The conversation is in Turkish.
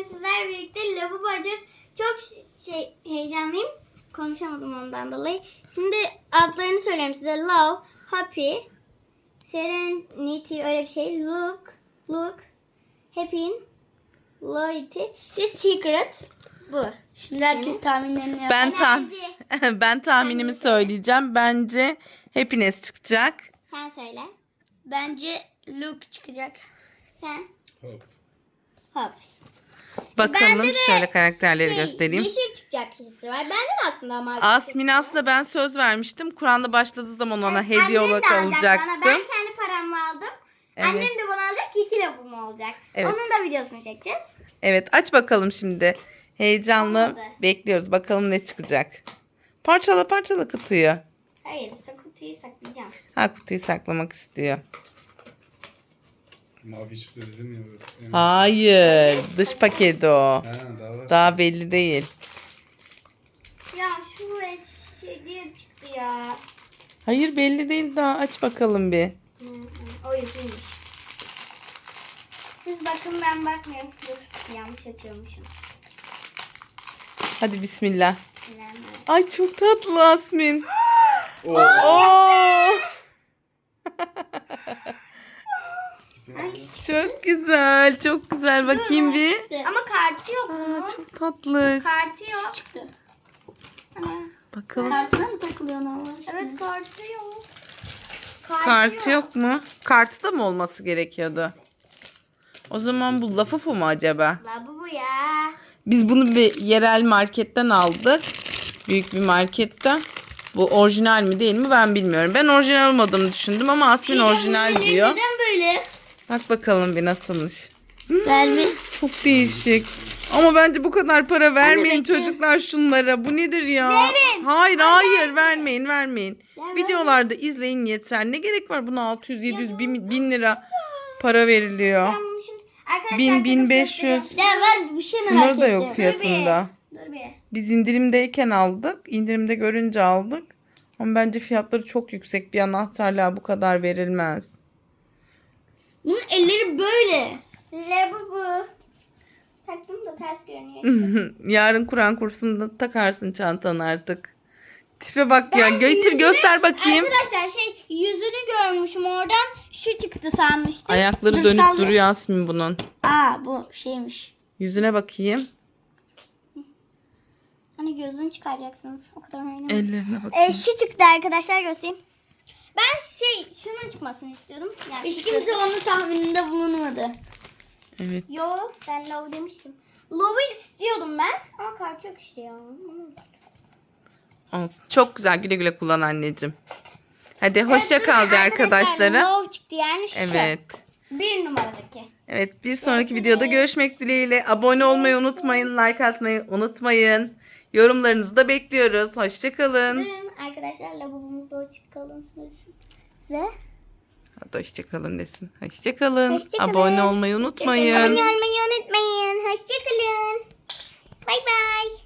bugün sizlerle birlikte lavabo açacağız. Çok şey heyecanlıyım. Konuşamadım ondan dolayı. Şimdi adlarını söyleyeyim size. Love, Happy, Serenity öyle bir şey. Look, Look, Happy, Loyalty ve Secret. Bu. Şimdi herkes tahminlerini yapıyor. Ben tam ben tahminimi söyleyeceğim. Bence Happiness çıkacak. Sen söyle. Bence Luke çıkacak. Sen. Hop. Hop. Bakalım de şöyle karakterleri Şey, göstereyim. Yeşil çıkacak hissi var. Bende de aslında ama. Asmin aslında ben söz vermiştim. Kur'an'da başladığı zaman ona hediye Annem de olarak alacak bana. alacaktım. Ben kendi paramla aldım. Evet. Annem de bana alacak. iki lavabom olacak. Evet. Onun da videosunu çekeceğiz. Evet aç bakalım şimdi. Heyecanlı Olmadı. bekliyoruz. Bakalım ne çıkacak. Parçala parçala kutuyu. Hayır, kutuyu saklayacağım. Ha kutuyu saklamak istiyor. Mavi çıktı dedim ya. böyle. Yani- Hayır. Dış paket o. Ha daha var. Daha belli değil. Ya şu şey diğeri çıktı ya. Hayır belli değil daha. Aç bakalım bir. Hı, hı, O yüzüymüş. Siz bakın ben bakmıyorum. Dur yanlış açıyormuşum. Hadi bismillah. Bismillahirrahmanirrahim. Ay çok tatlı Asmin. Oo. Oo, Tipi Hangisi? çok güzel. Çok güzel. Bakayım bir. Ama kartı yok mu? Aa, çok tatlış. Kartı yok. Çıktı. Bakalım. Kartına mı takılıyor Allah aşkına? Evet kartı yok. Kartı yok mu? Kartı da mı olması gerekiyordu? O zaman bu Lafufu mu acaba? Lavabo ya. Biz bunu bir yerel marketten aldık. Büyük bir marketten. Bu orijinal mi değil mi ben bilmiyorum. Ben orijinal olmadığını düşündüm ama Asmin orijinal diyor. Neden böyle? Bak bakalım bir nasılmış. Verme. Çok değişik. Ama bence bu kadar para vermeyin bekle. çocuklar şunlara. Bu nedir ya? Verin. Hayır hayır vermeyin vermeyin. Videolarda izleyin yeter. Ne gerek var buna 600 700 1000 bin lira para veriliyor. Arkadaşlar 1000 kapatıp 1500 gösteriyorum. Ya ver bir şey merak sınır da yok ettim. fiyatında. Dur bir. Biz indirimdeyken aldık. İndirimde görünce aldık. Ama bence fiyatları çok yüksek. Bir anahtarlığa bu kadar verilmez. Elleri böyle. Lavabo. Taktım da ters görünüyor. Yarın Kur'an kursunda takarsın çantanı artık. Tipe bak ya. Getir göster bakayım. Arkadaşlar şey yüzünü görmüşüm oradan. Şu çıktı sanmıştım. Ayakları Dur, dönüp salla. duruyor Asmin bunun. Aa bu şeymiş. Yüzüne bakayım. Hani gözünü çıkaracaksınız. O kadar önemli. Ellerine bakayım. Ee, şu çıktı arkadaşlar göstereyim. Çıkmasını istiyordum. Yani Hiç kimse onun tahmininde bulunmadı. Evet. Yo ben love demiştim. Love'ı istiyordum ben ama kart yok işte ya. Olsun. Çok güzel. Güle güle kullan anneciğim. Hadi hoşça kal de arkadaşlar, arkadaşlara. Love çıktı yani şu. Evet. Bir numaradaki. Evet bir sonraki videoda görüşmek dileğiyle. Abone olmayı unutmayın. Like atmayı unutmayın. Yorumlarınızı da bekliyoruz. Hoşça kalın. Arkadaşlar lavabomuzda açık kalın size. Hadi hoşça kalın desin. Hoşça kalın. Hoşça kalın. Abone olmayı unutmayın. Abone olmayı unutmayın. Hoşçakalın. Bay bay.